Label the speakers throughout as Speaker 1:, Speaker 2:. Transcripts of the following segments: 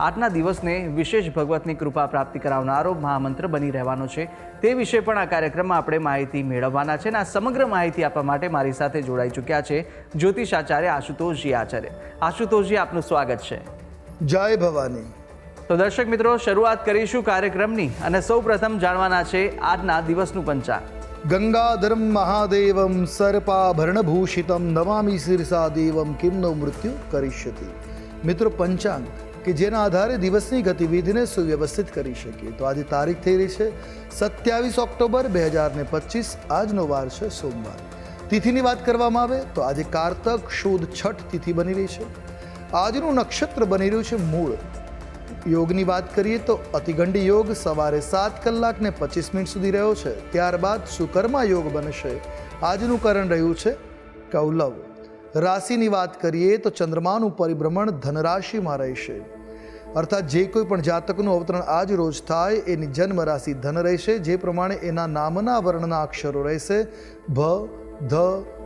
Speaker 1: આજના દિવસને વિશેષ ભગવતની કૃપા પ્રાપ્તિ કરાવનારો મહામંત્ર બની રહેવાનો છે. તે વિશે પણ આ કાર્યક્રમમાં આપણે માહિતી મેળવવાના છે અને આ સમગ્ર માહિતી આપવા માટે મારી સાથે જોડાઈ ચૂક્યા છે જ્યોતિષ આચાર્ય આશુતોષજી આચાર્ય. આશુતોષજી આપનું સ્વાગત છે.
Speaker 2: જય ભવાની.
Speaker 1: તો દર્શક મિત્રો શરૂઆત કરીશું કાર્યક્રમની અને સૌ પ્રથમ જાણવાના છે આજના દિવસનું પંચાંગ.
Speaker 2: ગંગાધરમ મહાદેવમ સર્પાભરણભૂષિતમ નમામી શિરસા દેવમ કિમનો મૃત્યુ કરિષ્યતિ મિત્રો પંચાંગ કે જેના આધારે દિવસની ગતિવિધિને સુવ્યવસ્થિત કરી શકીએ. તો આજે તારીખ થઈ રહી છે સત્યાવીસ ઓક્ટોબર બે હજાર ને પચીસ. આજનો વાર છે સોમવાર. તિથિની વાત કરવામાં આવે તો આજે કારતક શુદ્ધ છઠ તિથિ બની રહી છે. આજનું નક્ષત્ર બની રહ્યું છે મૂળ. યોગની વાત કરીએ તો અતિગંડી યોગ સવારે સાત કલાક ને પચીસ મિનિટ સુધી રહ્યો છે. ત્યારબાદ સુકર્મા યોગ બનશે. આજનું કરણ રહ્યું છે કૌલવ. રાશિની વાત કરીએ તો ચંદ્રમાનું પરિભ્રમણ ધનરાશિમાં રહેશે. અર્થાત જે કોઈ પણ જાતકનું અવતરણ આજ રોજ થાય, એની જન્મ રાશિ ધન રહેશે, જે પ્રમાણે એના નામના વર્ણના અક્ષરો રહેશે. ભ, ધ,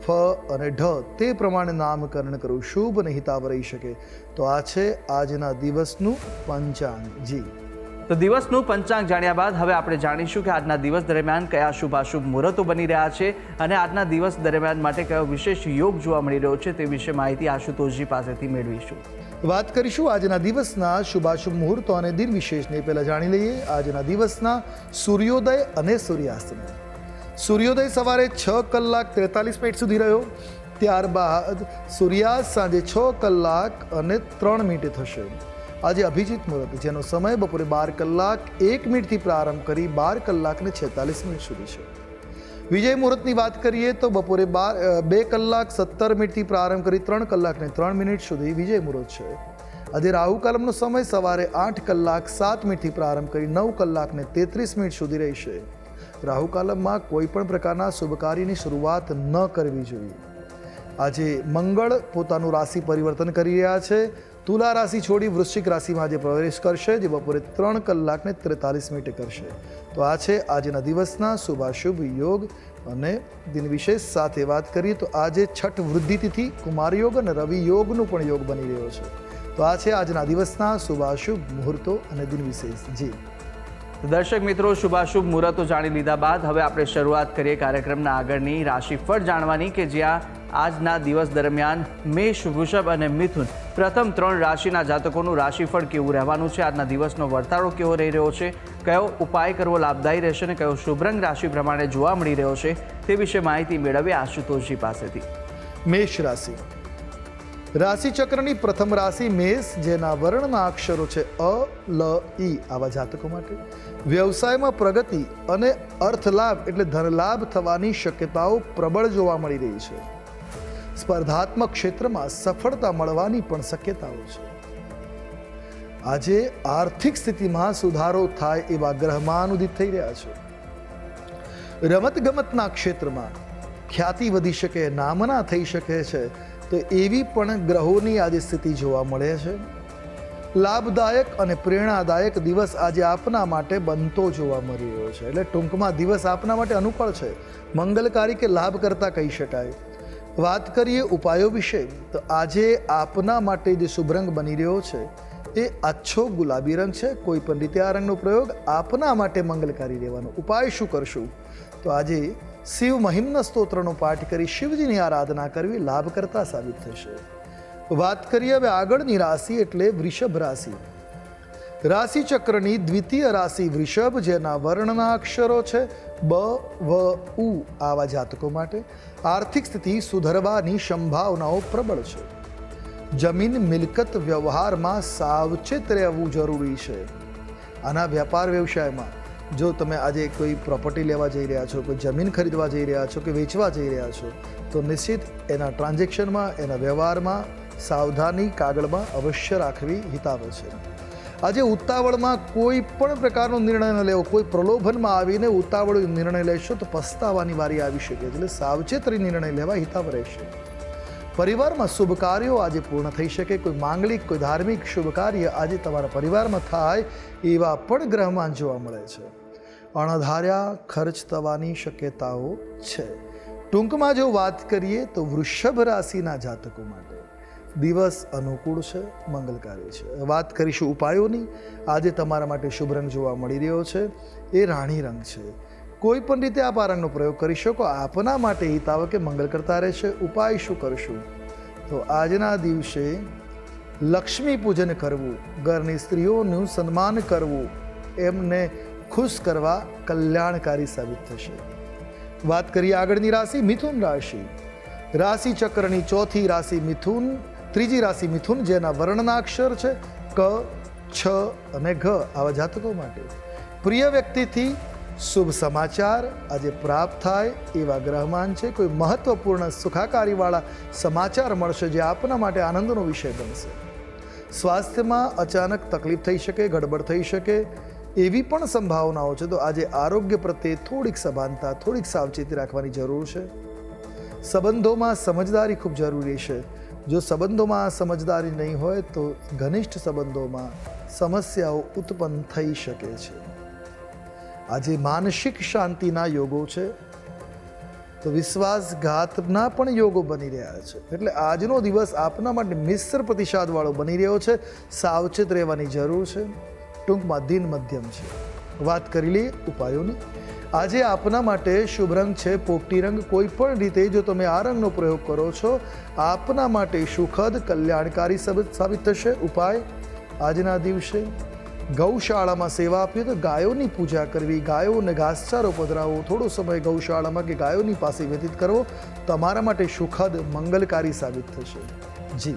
Speaker 2: ફ અને ઢ, તે પ્રમાણે નામકરણ કરવું શુભ અને હિતાવ રહી શકે. તો આ છે આજના દિવસનું પંચાંગ જી
Speaker 1: તો દિવસનું પંચાંગ જાણ્યા બાદ હવે આપણે જાણીશું કે આજના દિવસ દરમિયાન કયા શુભાશુભ મુહૂર્તો બની રહ્યા છે અને આજના દિવસ દરમિયાન માટે કયો વિશેષ યોગ જોવા મળી રહ્યો છે તે વિશે માહિતી આશુતોષજી પાસેથી મેળવીશું.
Speaker 2: વાત કરીશું આજના દિવસના શુભાશુભ મુહૂર્તો અને દિન વિશેષને પહેલાં જાણી લઈએ. આજના દિવસના સૂર્યોદય અને સૂર્યાસ્તને. સૂર્યોદય સવારે છ કલાક ત્રેતાલીસ મિનિટ સુધી રહ્યો. ત્યારબાદ સૂર્યાસ્ત સાંજે છ કલાક અને ત્રણ મિનિટે થશે. આજે અભિજીત મુહૂર્ત જેનો સમય બપોરે બાર કલાક એક મિનિટથી પ્રારંભ કરી બાર કલાકને છેતાલીસ મિનિટ સુધી છે. વિજય મુહૂર્તની વાત કરીએ તો બપોરે બાર બે કલાક સત્તર મિનિટથી પ્રારંભ કરી ત્રણ કલાકને ત્રણ મિનિટ સુધી વિજય મુહૂર્ત છે. આજે રાહુ કાલમનો સમય સવારે આઠ કલાક સાત મિનિટથી પ્રારંભ કરી નવ કલાકને તેત્રીસ મિનિટ સુધી રહેશે રાહુ કાલમમાં કોઈ પણ પ્રકારના શુભ કાર્યની શરૂઆત ન કરવી જોઈએ. આજે મંગળ પોતાનું રાશિ પરિવર્તન કરી રહ્યા છે. તુલા રાશિ છોડી વૃશ્ચિક રાશિમાં આજે પ્રવેશ કરશે, જે બપોરે ત્રણ કલાકને ત્રેતાલીસ મિનિટે કરશે. તો આ છે આજના દિવસના શુભાશુભ યોગ અને દિન વિશેષ સાથે વાત કરીએ તો આજે છઠ વૃદ્ધિ તિથિ, કુમાર યોગ અને રવિ યોગનું પણ યોગ બની રહ્યો છે. તો આ છે આજના દિવસના શુભાશુભ મુહૂર્તો અને દિન વિશેષ. જી.
Speaker 1: દર્શક મિત્રો, શુભાશુભ મુહૂર્તો જાણી લીધા બાદ હવે આપણે શરૂઆત કરીએ કાર્યક્રમના આગળની રાશિફળ જાણવાની કે જ્યાં આજના દિવસ દરમિયાન મેષ, વૃષભ અને મિથુન પ્રથમ ત્રણ રાશિના જાતકોનું રાશિફળ કેવું રહેવાનું છે? આજના દિવસનો વર્તારો કેવો રહી રહ્યો છે? કયો ઉપાય કરવો લાભદાયી રહેશે અને કયો શુભરંગ રાશિ પ્રમાણે જોવા મળી રહ્યો છે તે વિશે માહિતી મેળવીએ આશુતોષજી પાસેથી.
Speaker 2: મેષ રાશિ. રાશિચક્રની પ્રથમ રાશિ મેષ, જેના વર્ણના અક્ષરો છે અ, લ ઈ આવા જાતકો માટે. વ્યવસાયમાં પ્રગતિ અને અર્થલાભ એટલે ધનલાભ થવાની શક્યતાઓ પ્રબળ જોવા મળી રહી છે. સ્પર્ધાત્મક ક્ષેત્રમાં સફળતા મળવાની પણ શક્યતાઓ છે. આજે આર્થિક સ્થિતિમાં સુધારો થાય એવા ગ્રહમાં ઉદિત થઈ રહ્યા છે. રમતગમતના ક્ષેત્રમાં ખ્યાતિ વધી શકે, નામના થઈ શકે છે, તો એવી પણ ગ્રહોની આજે સ્થિતિ જોવા મળે છે. લાભદાયક અને પ્રેરણાદાયક દિવસ આજે આપના માટે બનતો જોવા મળી રહ્યો છે. એટલે ટૂંકમાં દિવસ આપના માટે અનુકૂળ છે. મંગલકારી કે લાભ કરતા કહી શકાય. વાત કરીએ ઉપાયો વિશે, તો આજે આપના માટે જે શુભ રંગ બની રહ્યો છે, એ આછો ગુલાબી રંગ છે. કોઈ પણ રીતે આ રંગનો પ્રયોગ આપના માટે મંગલકારી રહેવાનો ઉપાય શું કરશું? તો આજે શિવ મહિમ્ન સ્તોત્રનો પાઠ કરી શિવજીની આરાધના કરવી લાભકર્તા સાબિત થશે. વાત કરીએ હવે આગળની રાશિ એટલે વૃષભ રાશિ. રાશિ ચક્રની દ્વિતીય રાશિ વૃષભ, જેના વર્ણના અક્ષરો છે બ, વ, ઉ આવા જાતકો માટે. આર્થિક સ્થિતિ સુધરવાની સંભાવનાઓ પ્રબળ છે. જમીન મિલકત વ્યવહારમાં સાવચેત રહેવું જરૂરી છે. આના વ્યાપાર વ્યવસાયમાં, જો તમે આજે કોઈ પ્રોપર્ટી લેવા જઈ રહ્યા છો, કોઈ જમીન ખરીદવા જઈ રહ્યા છો કે વેચવા જઈ રહ્યા છો, તો નિશ્ચિત એના ટ્રાન્ઝેક્શનમાં એના વ્યવહારમાં સાવધાની કાગળમાં અવશ્ય રાખવી હિતાવહ છે. આજે ઉતાવળમાં કોઈ પણ પ્રકારનો નિર્ણય ન લેવો. કોઈ પ્રલોભનમાં આવીને ઉતાવળ નિર્ણય લેશો તો પસ્તાવાની વારી આવી શકે એટલે સાવચેત રહી નિર્ણય લેવા હિતાવ રહેશે. પરિવારમાં શુભ કાર્યો આજે પૂર્ણ થઈ શકે. કોઈ માંગલિક, કોઈ ધાર્મિક શુભ કાર્ય આજે તમારા પરિવારમાં થાય એવા પણ ગ્રહમાન જોવા મળે છે. અણધાર્યા ખર્ચ થવાની શક્યતાઓ છે. ટૂંકમાં જો વાત કરીએ તો વૃષભ રાશિના જાતકો માટે દિવસ અનુકૂળ છે, મંગલકારી છે. વાત કરીશું ઉપાયોની. આજે તમારા માટે શુભ રંગ જોવા મળી રહ્યો છે. એ રાણી રંગ છે. કોઈ પણ રીતે આપ આ રંગનો પ્રયોગ કરી શકો. આપના માટે હિતાવકે મંગલ કરતા રહેશે. ઉપાય શું કરશું? તો આજના દિવસે લક્ષ્મી પૂજન કરવું, ઘરની સ્ત્રીઓનું સન્માન કરવું, એમને ખુશ કરવા કલ્યાણકારી સાબિત થશે. વાત કરીએ આગળની રાશિ, મિથુન રાશિ. રાશિ ચક્રની ચોથી રાશિ મિથુન ત્રીજી રાશિ મિથુન, જેના વર્ણનાક્ષર છે ક, છ અને ઘ. આવા જાતકો માટે. પ્રિય વ્યક્તિથી શુભ સમાચાર. આજે પ્રાપ્ત થાય એવા ગ્રહમાન છે. કોઈ મહત્વપૂર્ણ સુખાકારીવાળા સમાચાર મળશે જે આપના માટે આનંદનો વિષય બનશે. સ્વાસ્થ્યમાં અચાનક તકલીફ થઈ શકે, ગડબડ થઈ શકે એવી પણ સંભાવનાઓ છે. તો આજે આરોગ્ય પ્રત્યે થોડીક સભાનતા, થોડીક સાવચેતી રાખવાની જરૂર છે. સંબંધોમાં સમજદારી ખૂબ જરૂરી છે. જો સંબંધોમાં સમજદારી નહીં હોય તો ઘનિષ્ઠ સંબંધોમાં સમસ્યાઓ ઉત્પન્ન થઈ શકે છે. આજે માનસિક શાંતિના યોગો છે. તો વિશ્વાસઘાતના પણ યોગો બની રહ્યા છે. એટલે આજનો દિવસ આપના માટે મિશ્ર પ્રતિસાદવાળો બની રહ્યો છે. સાવચેત રહેવાની જરૂર છે. ટૂંકમાં દિન મધ્યમ છે. વાત કરી લઈએ ઉપાયોની. આજે આપના માટે શુભ રંગ છે પોપટી રંગ. કોઈ પણ રીતે જો તમે આ રંગનો પ્રયોગ કરો છો, આપના માટે સુખદ, કલ્યાણકારી સાબિત થશે. ઉપાય? આજના દિવસે ગૌશાળામાં સેવા આપીએ તો ગાયોની પૂજા કરવી, ગાયોને ઘાસચારો પધરાવવો. થોડો સમય ગૌશાળામાં કે ગાયોની પાસે વ્યતીત કરવો તમારા માટે સુખદ, મંગલકારી સાબિત થશે. જી.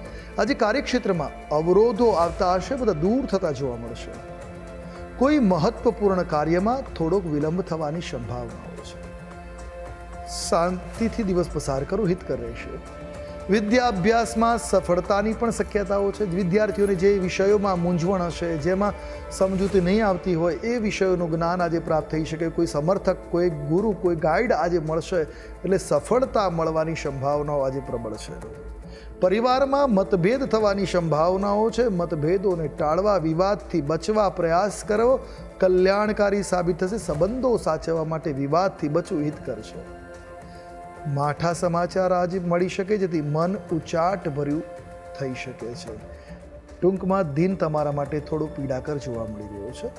Speaker 2: આજે કાર્યક્ષેત્રમાં અવરોધો આવતા હશે, બધા દૂર થતા જોવા મળશે. કોઈ મહત્વપૂર્ણ કાર્યમાં થોડોક વિલંબ થવાની સંભાવનાઓ છે. શાંતિથી દિવસ પસાર કરો હિતકર રહેશે વિદ્યાભ્યાસમાં સફળતાની પણ શક્યતાઓ છે. વિદ્યાર્થીઓને જે વિષયોમાં મૂંઝવણ હશે, જેમાં સમજૂતી નહીં આવતી હોય, એ વિષયોનું જ્ઞાન આજે પ્રાપ્ત થઈ શકે. કોઈ સમર્થક, કોઈ ગુરુ, કોઈ ગાઈડ આજે મળશે, એટલે સફળતા મળવાની સંભાવનાઓ આજે પ્રબળ છે. પરિવારમાં મતભેદ થવાની સંભાવનાઓ છે. મતભેદોને ટાળવા, વિવાદથી બચવા પ્રયાસ કરો. કલ્યાણકારી સાબિત થશે. સંબંધો સાચવવા માટે વિવાદથી બચવું હિત કરશે માઠા સમાચાર આજે મળી શકે, જેથી મન ઉચાટ ભર્યું થઈ શકે છે. ટૂંકમાં દિન તમારા માટે થોડો પીડાકર જોવા મળી રહ્યો છે.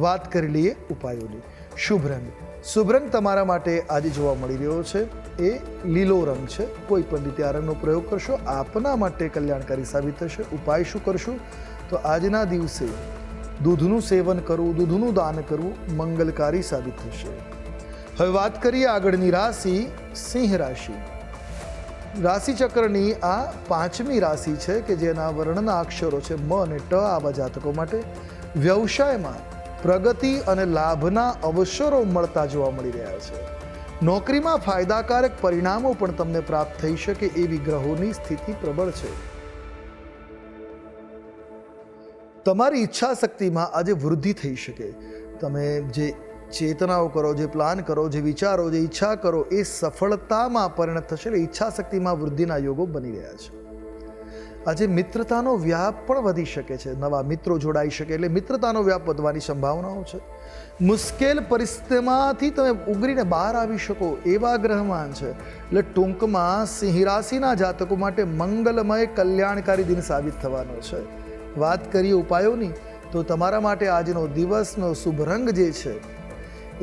Speaker 2: વાત કરી લઈએ ઉપાયોની. શુભ રંગ શુભ રંગ તમારા માટે આજે જોવા મળી રહ્યો છે. એ લીલો રંગ છે. કોઈ પણ રીતે આ રંગનો પ્રયોગ કરશો, આપના માટે કલ્યાણકારી સાબિત થશે. ઉપાય શું કરશું? તો આજના દિવસે દૂધનું સેવન કરવું, દૂધનું દાન કરવું મંગલકારી સાબિત થશે. હવે વાત કરીએ આગળની રાશિ, સિંહ રાશિ. રાશિચક્રની આ પાંચમી રાશિ છે કે જેના વર્ણના અક્ષરો છે મ અને ટ આવા જાતકો માટે. વ્યવસાયમાં પ્રગતિ અને લાભના અવસરો મળતા જોવા મળી રહ્યા છે. નોકરીમાં ફાયદાકારક પરિણામો પણ તમને પ્રાપ્ત થઈ શકે એવી ગ્રહોની સ્થિતિ પ્રબળ છે. તમારી ઈચ્છા શક્તિમાં આજે વૃદ્ધિ થઈ શકે. તમે જે ચેતનાઓ કરો, જે પ્લાન કરો, જે વિચારો, જે ઈચ્છા કરો, એ સફળતામાં પરિણત થશે એટલે ઈચ્છા શક્તિમાં વૃદ્ધિના યોગો બની રહ્યા છે. આજે મિત્રતાનો વ્યાપ પણ વધી શકે છે. નવા મિત્રો જોડાઈ શકે એટલે મિત્રતાનો વ્યાપ વધવાની સંભાવનાઓ છે. મુશ્કેલ પરિસ્થિતિમાંથી તમે ઉગરીને બહાર આવી શકો એવા ગ્રહમાન છે. એટલે ટૂંકમાં સિંહ રાશિના જાતકો માટે મંગલમય કલ્યાણકારી દિન સાબિત થવાનો છે. વાત કરીએ ઉપાયોની, તો તમારા માટે આજનો દિવસનો શુભ રંગ જે છે,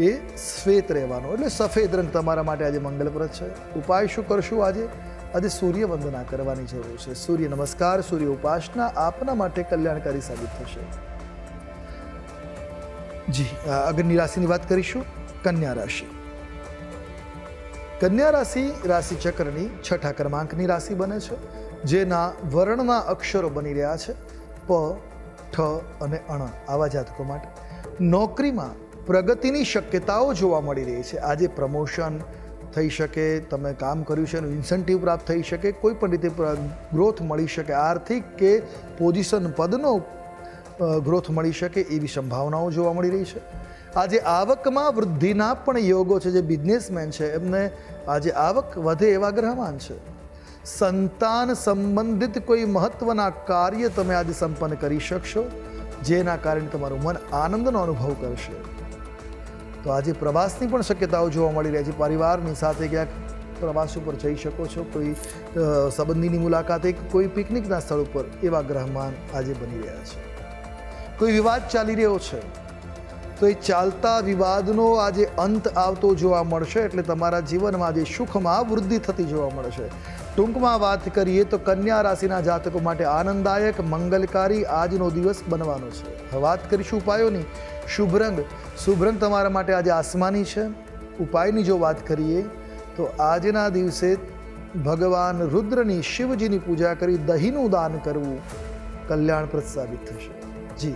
Speaker 2: એ શ્વેત રહેવાનો. એટલે સફેદ રંગ તમારા માટે આજે મંગલપ્રદ છે. ઉપાય શું કરશું આજે? આજે સૂર્ય વંદના કરવાની જરૂર છે. સૂર્ય નમસ્કાર, સૂર્ય ઉપાસના આપના માટે કલ્યાણકારી સાબિત થશે. જી આગળની રાશિની વાત કરીશું. કન્યા રાશિ. કન્યા રાશિ રાશિ ચક્રની છઠ્ઠા ક્રમાંકની રાશિ બને છે, જેના વર્ણના અક્ષરો બની રહ્યા છે, પ, ઠ અને અણ આવા જાતકો માટે. નોકરીમાં પ્રગતિની શક્યતાઓ જોવા મળી રહી છે. આજે પ્રમોશન થઈ શકે, તમે કામ કર્યું છે એનું ઇન્સેન્ટિવ પ્રાપ્ત થઈ શકે, કોઈ પણ રીતે ગ્રોથ મળી શકે, આર્થિક કે પોઝિશન પદનો ગ્રોથ મળી શકે એવી સંભાવનાઓ જોવા મળી રહી છે. આજે આવકમાં વૃદ્ધિના પણ યોગો છે, જે બિઝનેસમેન છે, એમને આજે આવક વધે એવા ગ્રહમાન છે. સંતાન સંબંધિત કોઈ મહત્વના કાર્ય તમે આજે સંપન્ન કરી શકશો, જેના કારણે તમારું મન આનંદનો અનુભવ કરશે. તો આજે પ્રવાસની પણ શક્યતાઓ જોવા મળી રહી છે. પરિવારની સાથે ક્યાંક પ્રવાસ ઉપર જઈ શકો છો, કોઈ સંબંધીની મુલાકાતે કોઈ પિકનિકના સ્થળ ઉપર એવા ગ્રહમાન આજે બની રહ્યા છે. કોઈ વિવાદ ચાલી રહ્યો છે? તો એ ચાલતા વિવાદનો આજે અંત આવતો જોવા મળશે, એટલે તમારા જીવનમાં આજે સુખમાં વૃદ્ધિ થતી જોવા મળશે. ટૂંકમાં વાત કરીએ તો કન્યા રાશિના જાતકો માટે આનંદદાયક, મંગલકારી આજનો દિવસ બનવાનો છે. વાત કરીશું ઉપાયોની. શુભ રંગ. શુભ રંગ તમારા માટે આજે આસમાની છે. ઉપાયની જો વાત કરીએ તો આજના દિવસે ભગવાન રુદ્રની શિવજીની પૂજા કરી દહીંનું દાન કરવું કલ્યાણપ્રદ સાબિત થશે. જી.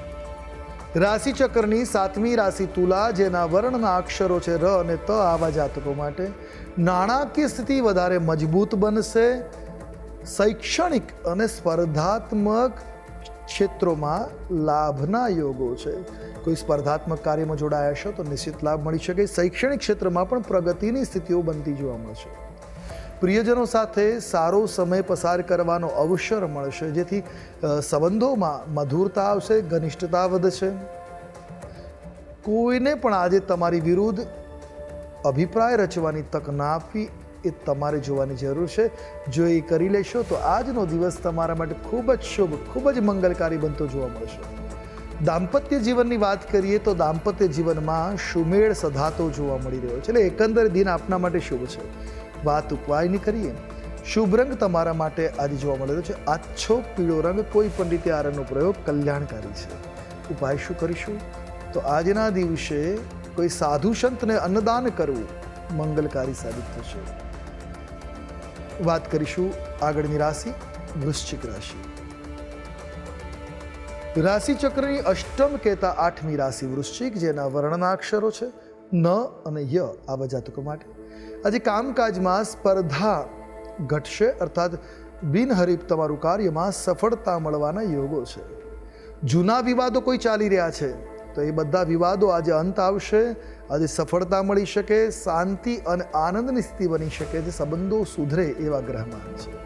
Speaker 2: રાશિ ચક્રની સાતમી રાશિ તુલા, જેના વર્ણના અક્ષરો છે ર અને ત આવા જાતકો માટે નાણાકીય સ્થિતિ વધારે મજબૂત બનશે. શૈક્ષણિક અને સ્પર્ધાત્મક ક્ષેત્રોમાં લાભના યોગો છે. કોઈ સ્પર્ધાત્મક કાર્યમાં જોડાયા છો તો નિશ્ચિત લાભ મળી શકે. શૈક્ષણિક ક્ષેત્રમાં પણ પ્રગતિની સ્થિતિઓ બનતી જોવા મળશે. પ્રિયજનો સાથે સારો સમય પસાર કરવાનો અવસર મળશે. જેથી સંબંધોમાં મધુરતા આવશે, ઘનિષ્ઠતા વધશે. કોઈને પણ આજે તમારી વિરુદ્ધ અભિપ્રાય રચવાની તક ના આપવી એ તમારે જોવાની જરૂર છે. જો એ કરી લેશો તો આજનો દિવસ તમારા માટે ખૂબ જ શુભ, ખૂબ જ મંગલકારી બનતો જોવા મળશે. દાંપત્ય જીવનની વાત કરીએ તો દાંપત્ય જીવનમાં સુમેળ સધાતો જોવા મળી રહ્યો છે. એટલે એકંદર દિન આપના માટે શુભ છે. વાત ઉપાયની કરીએ. શુભ રંગ તમારા માટે આજે જોવા મળેલો છે. આછો પીળો રંગ કોઈ પણ રીતે આ રંગનો પ્રયોગ કલ્યાણકારી છે. ઉપાય શું કરીશું? તો આજના દિવસે કોઈ સાધુ સંતને અન્નદાન કરવું મંગલકારી સાબિત થશે. વાત કરીશું આગળની રાશિ, વૃશ્ચિક રાશિ. રાશિ ચક્રની અષ્ટમ કહેતા આઠમી રાશિ વૃશ્ચિક, જેના વર્ણના અક્ષરો છે ન અને ય આવા જાતકો માટે. આજે કામકાજમાં સ્પર્ધા ઘટશે, અર્થાત બિનહરીફ તમારું કાર્યમાં સફળતા મળવાના યોગો છે. જૂના વિવાદો કોઈ ચાલી રહ્યા છે, તો એ બધા વિવાદો આજે અંત આવશે. આજે સફળતા મળી શકે, શાંતિ અને આનંદની સ્થિતિ બની શકે જે સંબંધો સુધરે એવા ગ્રહમાન છે.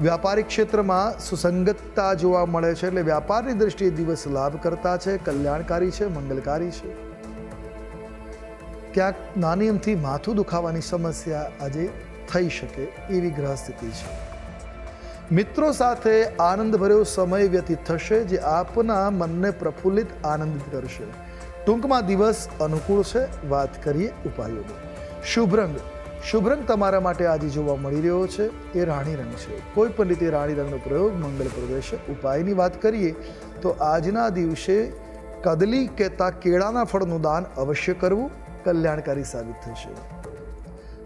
Speaker 2: વ્યાપારિક ક્ષેત્રમાં સુસંગતતા જોવા મળે છે, એટલે વ્યાપારની દ્રષ્ટિએ દિવસ લાભ કરતા છે, કલ્યાણકારી છે, મંગલકારી છે. ક્યાંક નાની અમથી માથું દુખાવાની સમસ્યા આજે થઈ શકે એવી ગ્રહ સ્થિતિ છે. મિત્રો સાથે આનંદભર્યો સમય વ્યતીત થશે જે આપના મનને પ્રફુલ્લિત આનંદિત કરશે. ટૂંકમાં દિવસ અનુકૂળ છે, વાત કરીએ ઉપાયોની. શુભ રંગ. શુભ રંગ તમારા માટે આજે જોવા મળી રહ્યો છે, એ રાણી રંગ છે. કોઈ પણ રીતે રાણી રંગનો પ્રયોગ મંગલપ્રદ છે ઉપાયની વાત કરીએ તો આજના દિવસે કદલી કહેતા કેળાના ફળનું દાન અવશ્ય કરવું કલ્યાણકારી સાબિત થશે.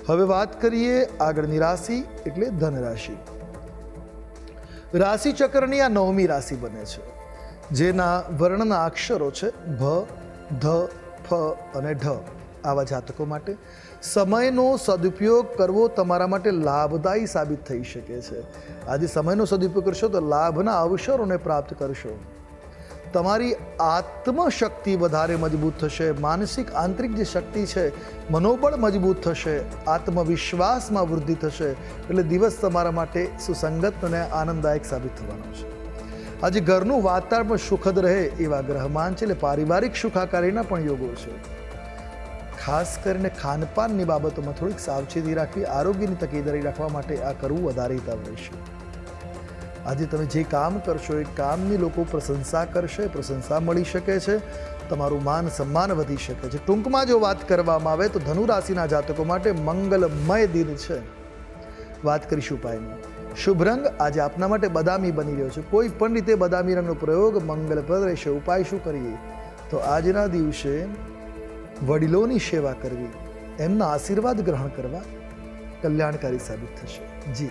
Speaker 2: હવે વાત કરીએ આગળની રાશિ એટલે ધન રાશિ રાશિ ચક્રની આ નવમી રાશિ બને છે, જેના વર્ણના અક્ષરો છે ભ, ધ, ફ અને ઢ. આવા જાતકો માટે સમયનો સદુપયોગ કરવો તમારા માટે લાભદાયી સાબિત થઈ શકે છે. આજે સમયનો સદુપયોગ કરશો તો લાભના અવસરોને પ્રાપ્ત કરશો. તમારી આત્મશક્તિ વધારે મજબૂત થશે. માનસિક, આંતરિક જે શક્તિ છે, મનોબળ મજબૂત થશે. આત્મવિશ્વાસમાં વૃદ્ધિ થશે. એટલે દિવસ તમારા માટે સુસંગત અને આનંદદાયક સાબિત થવાનો છે. આજે ઘરનું વાતાવરણ પણ સુખદ રહે એવા ગ્રહમાન છે. એટલે પારિવારિક સુખાકારીના પણ યોગો છે. ખાસ કરીને ખાનપાનની બાબતોમાં થોડીક સાવચેતી રાખવી, આરોગ્યની તકેદારી રાખવા માટે આ કરવું વધારે હિતાવ રહેશે આજે તમે જે કામ કરશો એ કામની લોકો પ્રશંસા કરશે, પ્રશંસા મળી શકે છે, તમારું માન સન્માન વધી શકે છે. ટૂંકમાં જો વાત કરવામાં આવે તો ધનુ રાશિના જાતકો માટે મંગલમય દિન છે. વાત કરીશું ઉપાયની. શુભ રંગ આજે આપના માટે બદામી બની રહ્યો છે. કોઈ પણ રીતે બદામી રંગનો પ્રયોગ મંગલપ્રદ રહેશે. ઉપાય શું કરીએ? તો આજના દિવસે વડીલોની સેવા કરવી, એમના આશીર્વાદ ગ્રહણ કરવા કલ્યાણકારી સાબિત થશે. જી.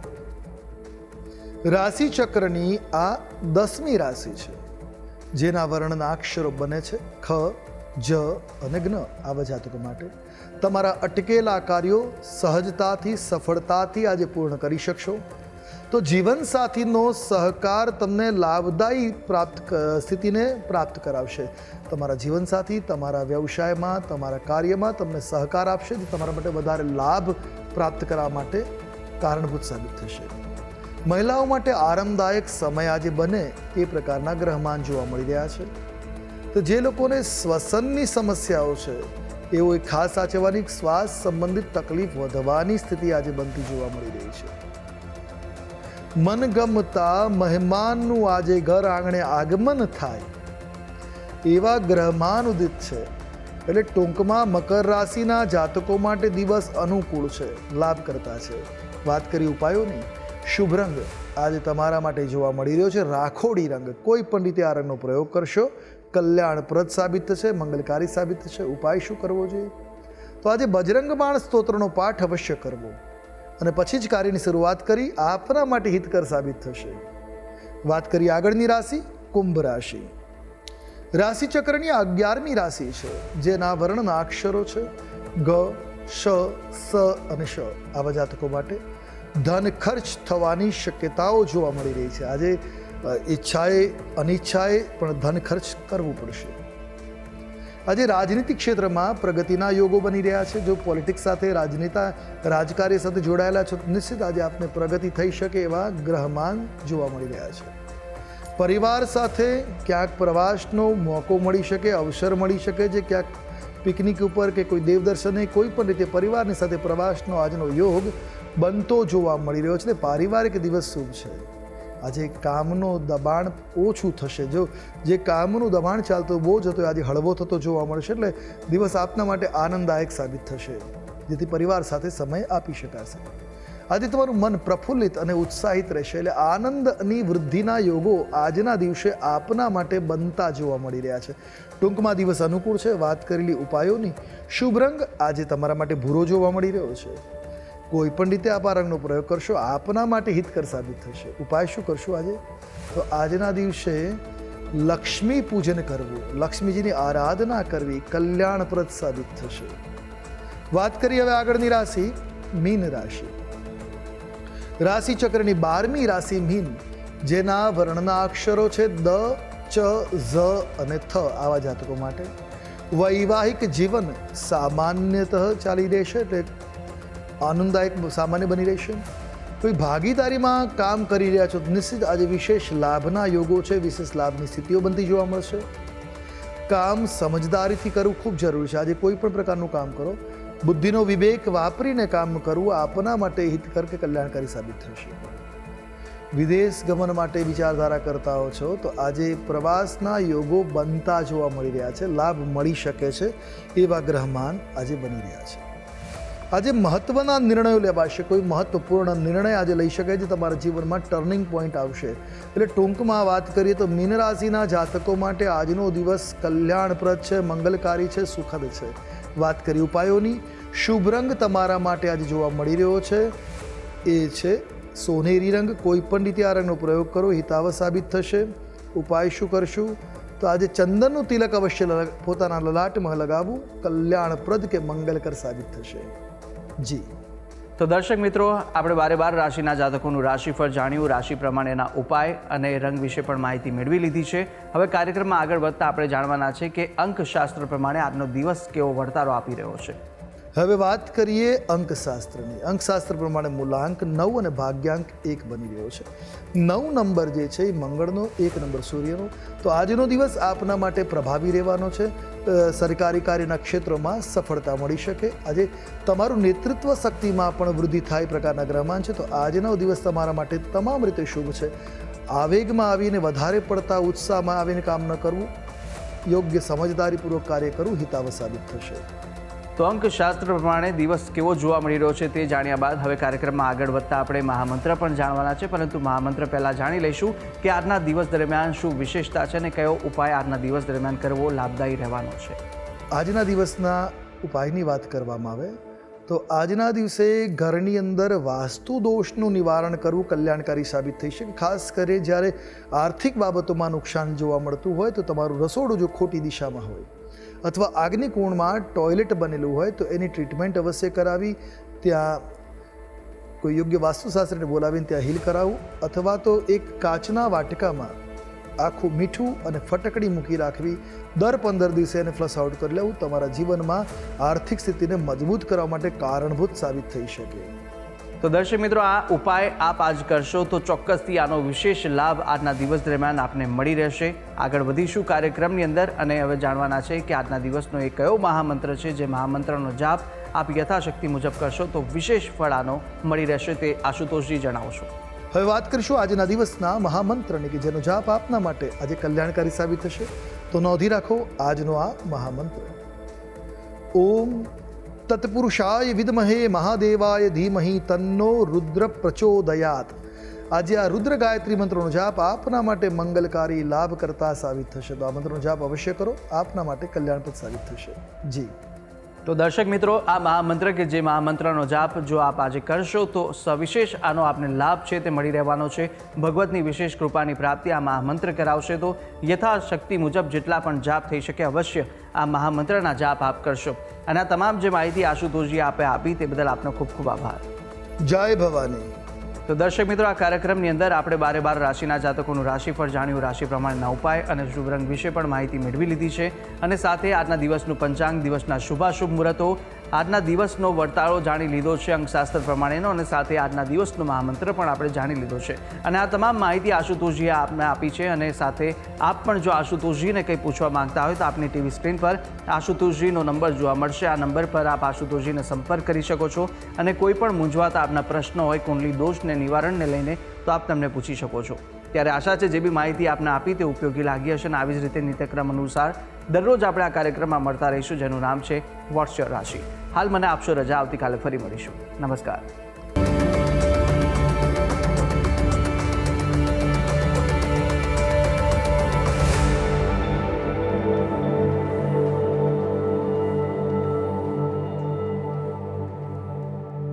Speaker 2: રાશિ ચક્રની આ દસમી રાશિ છે, જેના વર્ણના અક્ષરો બને છે ખ, જ અને જ્ઞ. આવા જાતકો માટે તમારા અટકેલા કાર્યો સહજતાથી, સફળતાથી આજે પૂર્ણ કરી શકશો. તો જીવનસાથીનો સહકાર તમને લાભદાયી પ્રાપ્ત સ્થિતિને પ્રાપ્ત કરાવશે. તમારા જીવનસાથી, તમારા વ્યવસાયમાં, તમારા કાર્યમાં તમને સહકાર આપશે, જે તમારા માટે વધારે લાભ પ્રાપ્ત કરવા માટે કારણભૂત સાબિત થશે. મહિલાઓ માટે આરામદાયક સમય આજે બને એ પ્રકારના ગ્રહમાન જોવા મળી રહ્યા છે. તો જે લોકોને શ્વસનની સમસ્યાઓ છે એઓએ ખાસ સાચવવાની શ્વાસ સંબંધિત તકલીફ વધવાની સ્થિતિ આજે બનતી જોવા મળી રહી છે. મનગમતા મહેમાનનું આજે ઘર આંગણે આગમન થાય એવા ગ્રહમાન ઉદિત છે. એટલે ટૂંકમાં મકર રાશિના જાતકો માટે દિવસ અનુકૂળ છે લાભ કરતા છે. વાત કરી ઉપાયોની? શુભ રંગ. આજે તમારા માટે જોવા મળી રહ્યો છે રાખોડી રંગ. કોઈ પણ રીતે આ રંગનો પ્રયોગ કરશો, કલ્યાણપ્રદ સાબિત થશે, મંગલકારી સાબિત થશે. ઉપાય શું કરવો જોઈએ? તો આજે બજરંગ બાણ સ્તોત્રનો પાઠ અવશ્ય કરવો. અને પછી જ કાર્યની શરૂઆત કરી આપના માટે હિતકર સાબિત થશે. વાત કરીએ આગળની રાશિ, કુંભ રાશિ. રાશિ ચક્રની અગિયારમી રાશિ છે, જેના વર્ણના અક્ષરો છે ગ, શ, સ અને શ. આવા જાતકો માટે ધન ખર્ચ થવાની શક્યતાઓ જોવા મળી રહી છે. આજે ઈચ્છાએ, અનિચ્છાએ પણ ધન ખર્ચ કરવું પડશે. આજે રાજનીતિક ક્ષેત્રમાં પ્રગતિના યોગો બની રહ્યા છે. જો પોલિટિક્સ સાથે રાજનેતા, રાજકાર્ય સાથે જોડાયેલા છો નિશ્ચિત આજે આપને પ્રગતિ થઈ શકે એવા ગ્રહમાન જોવા મળી રહ્યા છે. પરિવાર સાથે ક્યાંક પ્રવાસનો મોકો મળી શકે, અવસર મળી શકે જે ક્યાંક પિકનિક ઉપર કે કોઈ દેવદર્શને કોઈ પણ રીતે પરિવારની સાથે પ્રવાસનો આજનો યોગ બનતો જોવા મળી રહ્યો છે ને પારિવારિક દિવસ શુભ છે. આજે કામનું દબાણ ઓછું થશે. જો જે કામનું દબાણ ચાલતું બહુ જ હતું આજે હળવો થતો જોવા મળશે એટલે દિવસ આપના માટે આનંદદાયક સાબિત થશે. જેથી પરિવાર સાથે સમય આપી શકાશે. આજે તમારું મન પ્રફુલ્લિત અને ઉત્સાહિત રહેશે એટલે આનંદની વૃદ્ધિના યોગો આજના દિવસે આપના માટે બનતા જોવા મળી રહ્યા છે. ટૂંકમાં દિવસ અનુકૂળ છે, વાત કરેલી ઉપાયોની. શુભ રંગ આજે તમારા માટે ભૂરો જોવા મળી રહ્યો છે. કોઈ પણ રીતે આપ આ રંગનો પ્રયોગ કરશો, આપના માટે હિતકર સાબિત થશે. ઉપાય શું કરશો આજે? તો આજના દિવસે લક્ષ્મી પૂજન કરવું, લક્ષ્મીજીની આરાધના કરવી કલ્યાણપ્રદ સાબિત થશે. વાત કરીએ હવે આગળની રાશિ, મીન રાશિ. રાશિ ચક્રની બારમી રાશિ મીન, જેના વર્ણના અક્ષરો છે દ, ચ, ઝ અને થ આવા જાતકો માટે. વૈવાહિક જીવન સામાન્યતઃ ચાલી રહેશે એટલે આનંદદાયક સામાન્ય બની રહેશે કોઈ ભાગીદારીમાં કામ કરી રહ્યા છો. નિશ્ચિત આજે વિશેષ લાભના યોગો છે. વિશેષ લાભની સ્થિતિઓ બનતી જોવા મળશે. કામ સમજદારીથી કરવું ખૂબ જરૂરી છે. આજે કોઈ પણ પ્રકારનું કામ કરો. બુદ્ધિનો વિવેક વાપરીને કામ કરવું આપના માટે હિતકર કે કલ્યાણકારી સાબિત થશે વિદેશ ગમન માટે વિચારધારા કરતા હો છો, તો આજે પ્રવાસના યોગો બનતા જોવા મળી રહ્યા છે. લાભ મળી શકે છે એવા ગ્રહમાન આજે બની રહ્યા છે. આજે મહત્વના નિર્ણયો લેવાશે. કોઈ મહત્વપૂર્ણ નિર્ણય આજે લઈ શકાય છે. તમારા જીવનમાં ટર્નિંગ પોઈન્ટ આવશે. એટલે ટૂંકમાં વાત કરીએ તો મીન રાશિના જાતકો માટે આજનો દિવસ કલ્યાણપ્રદ છે, મંગલકારી છે, સુખદ છે. વાત કરી ઉપાયોની. શુભ રંગ તમારા માટે આજે જોવા મળી રહ્યો છે. એ છે સોનેરી રંગ. કોઈ પણ રીતે આ રંગનો પ્રયોગ કરો. હિતાવ સાબિત થશે. ઉપાય શું કરશું? તો આજે ચંદનનું તિલક અવશ્ય પોતાના લલાટમાં લગાવવું. કલ્યાણપ્રદ કે મંગલકર સાબિત થશે. જી.
Speaker 1: તો દર્શક મિત્રો, આપણે બારે બાર રાશિના જાતકોનું રાશિફળ જાણ્યું, રાશિ પ્રમાણેના ઉપાય અને રંગ વિશે પણ માહિતી મેળવી લીધી છે. હવે કાર્યક્રમમાં આગળ વધતા આપણે જાણવાના છે કે અંકશાસ્ત્ર પ્રમાણે આજનો દિવસ કેવો વર્તારો આપી રહ્યો છે.
Speaker 2: હવે વાત કરીએ અંકશાસ્ત્રની. અંકશાસ્ત્ર પ્રમાણે મૂલાંક નવ અને ભાગ્યાંક એક બની રહ્યો છે. નવ નંબર જે છે એ મંગળનો, એક નંબર સૂર્યનો. તો આજનો દિવસ આપના માટે પ્રભાવી રહેવાનો છે. સરકારી કાર્યના ક્ષેત્રોમાં સફળતા મળી શકે. આજે તમારું નેતૃત્વ શક્તિમાં પણ વૃદ્ધિ થાય પ્રકારના ગ્રહમાન છે. તો આજનો દિવસ તમારા માટે તમામ રીતે શુભ છે. આવેગમાં આવીને વધારે પડતા ઉત્સાહમાં આવીને કામ ન કરવું. યોગ્ય સમજદારીપૂર્વક કાર્ય કરવું હિતાવ સાબિત થશે.
Speaker 1: તો અંકશાસ્ત્ર પ્રમાણે દિવસ કેવો જોવા મળી રહ્યો છે તે જાણ્યા બાદ હવે કાર્યક્રમમાં આગળ વધતા આપણે મહામંત્ર પણ જાણવાના છે, પરંતુ મહામંત્ર પહેલાં જાણી લઈશું કે આજના દિવસ દરમિયાન શું વિશેષતા છે અને કયો ઉપાય આજના દિવસ દરમિયાન કરવો લાભદાયી રહેવાનો છે.
Speaker 2: આજના દિવસના ઉપાયની વાત કરવામાં આવે તો આજના દિવસે ઘરની અંદર વાસ્તુ દોષનું નિવારણ કરવું કલ્યાણકારી સાબિત થઈ શકે. ખાસ કરી જ્યારે આર્થિક બાબતોમાં નુકસાન જોવા મળતું હોય તો તમારું રસોડું જો ખોટી દિશામાં હોય અથવા અગ્નિકુંડમાં ટોયલેટ બનેલું હોય તો એની ટ્રીટમેન્ટ અવશ્ય કરાવી, ત્યાં કોઈ યોગ્ય વાસ્તુશાસ્ત્રને બોલાવીને ત્યાં હીલ કરાવવું અથવા તો એક કાચના વાટકામાં આખું મીઠું અને ફટકડી મૂકી રાખવી, દર પંદર દિવસે એને ફ્લશ આઉટ કરી લેવું, તમારા જીવનમાં આર્થિક સ્થિતિને મજબૂત કરવા માટે કારણભૂત સાબિત થઈ શકે.
Speaker 1: તો દર્શક મિત્રો, આ ઉપાય આપ આજ કરશો તો ચોક્કસથી આનો વિશેષ લાભ આજના દિવસ દરમિયાન આપને મળી રહેશે. આગળ વધીશું કાર્યક્રમની અંદર અને હવે જાણવાના છે કે આજના દિવસનો એ કયો મહામંત્ર છે જે મહામંત્રનો જાપ આપ યથાશક્તિ મુજબ કરશો તો વિશેષ ફળ આનો મળી રહેશે તે આશુતોષજી જણાવશો.
Speaker 2: હવે વાત કરીશું આજના દિવસના મહામંત્રની કે જેનો જાપ આપના માટે આજે કલ્યાણકારી સાબિત થશે. તો નોંધી રાખો આજનો આ મહામંત્ર. ઓમ તત્પુરુષાય વિદ્મહે મહાદેવાય ધીમહી તન્નો રુદ્ર પ્રચોદયાત આજે આ રુદ્ર ગાયત્રી મંત્રનો જાપ આપના માટે મંગલકારી લાભ કરતા સાબિત થશે. તો આ મંત્રનો જાપ અવશ્ય કરો. આપના માટે કલ્યાણપ્રદ સાબિત થશે. જી.
Speaker 1: તો દર્શક મિત્રો, આ મહામંત્ર કે જે મહામંત્રનો જાપ જો આપ આજે કરશો, તો સવિશેષ આનો આપને લાભ છે તે મળી રહેવાનો છે. ભગવતની વિશેષ કૃપાની પ્રાપ્તિ આ મહામંત્ર કરાવશે. તો યથાશક્તિ મુજબ જેટલા પણ જાપ થઈ શકે અવશ્ય આ મહામંત્રના જાપ આપ કરશો. અને આ તમામ જે માહિતી આશુતોષજી આપે આપી તે બદલ આપનો ખૂબ ખૂબ આભાર.
Speaker 2: જય ભવાની.
Speaker 1: તો દર્શક મિત્રો આ કાર્યક્રમની અંદર આપણે બારે બાર રાશિના જાતકોનું રાશિફળ જાણ્યું રાશિ પ્રમાણેના ઉપાય અને શુભ રંગ વિશે પણ માહિતી મેળવી લીધી છે. અને સાથે આજના દિવસનું પંચાંગ દિવસના શુભાશુભ મુહૂર્તો આજના દિવસનો વર્તાળો જાણી લીધો છે, અંકશાસ્ત્ર પ્રમાણેનો અને સાથે આજના દિવસનો મહામંત્ર પણ આપણે જાણી લીધો છે. અને આ તમામ માહિતી આશુતોષજીએ આપને આપી છે અને સાથે આપ પણ જો આશુતોષજીને કંઈ પૂછવા માંગતા હોય તો આપની ટીવી સ્ક્રીન પર આશુતોષજીનો નંબર જોવા મળશે. આ નંબર પર આપ આશુતોષજીને સંપર્ક કરી શકો છો અને કોઈ પણ મૂંઝવાતા આપના પ્રશ્નો હોય, કુંડલી દોષને નિવારણને લઈને તો આપ તમને પૂછી શકો છો. ત્યારે આશા છે, જે બી માહિતી આપને આપી તે ઉપયોગી લાગી હશે અને આવી જ રીતે નિત્યક્રમ અનુસાર દરરોજ આપણે આ કાર્યક્રમમાં મળતા રહીશું, જેનું નામ છે વોટ્સઅપ રાશિ. હાલ મને આપશો રજા, આવતીકાલે ફરી મળીશું. નમસ્કાર.